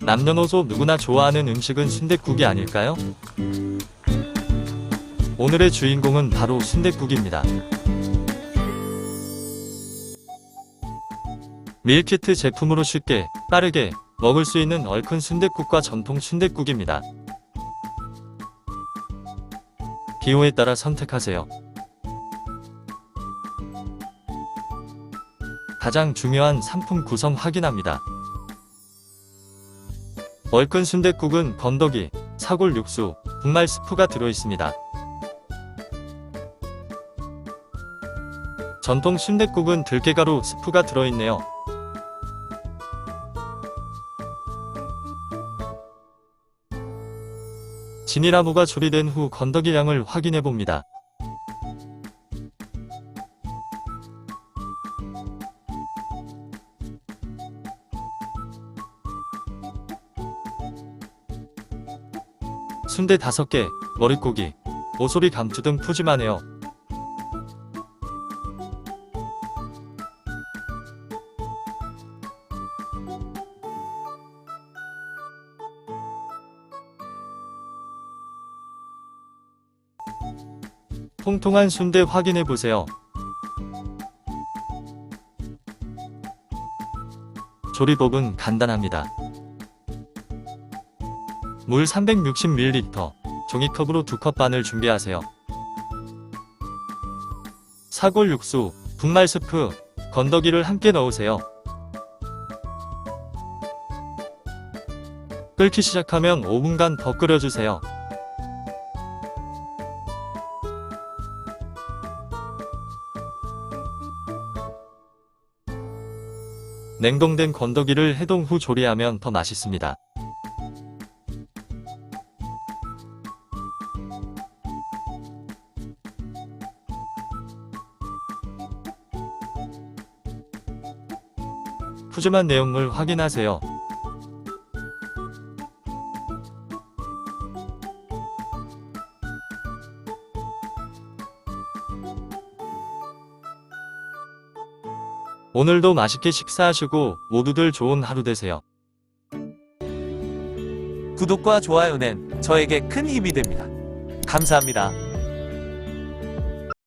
남녀노소 누구나 좋아하는 음식은 순댓국이 아닐까요? 오늘의 주인공은 바로 순댓국입니다. 밀키트 제품으로 쉽게 빠르게 먹을 수 있는 얼큰 순댓국과 전통 순댓국입니다. 기호에 따라 선택하세요. 가장 중요한 상품 구성 확인합니다. 얼큰 순댓국은 건더기, 사골 육수, 분말 스프가 들어있습니다. 전통 순댓국은 들깨가루 스프가 들어있네요. 진이나무가 조리된 후 건더기 양을 확인해 봅니다. 순대 5개, 머릿고기, 오소리 감투 등 푸짐하네요. 통통한 순대 확인해 보세요. 조리법은 간단합니다. 물 360ml, 종이컵으로 2컵 반을 준비하세요. 사골 육수, 분말 스프, 건더기를 함께 넣으세요. 끓기 시작하면 5분간 더 끓여주세요. 냉동된 건더기를 해동 후 조리하면 더 맛있습니다. 푸짐한 내용물 확인하세요. 오늘도 맛있게 식사하시고 모두들 좋은 하루 되세요. 구독과 좋아요는 저에게 큰 힘이 됩니다. 감사합니다.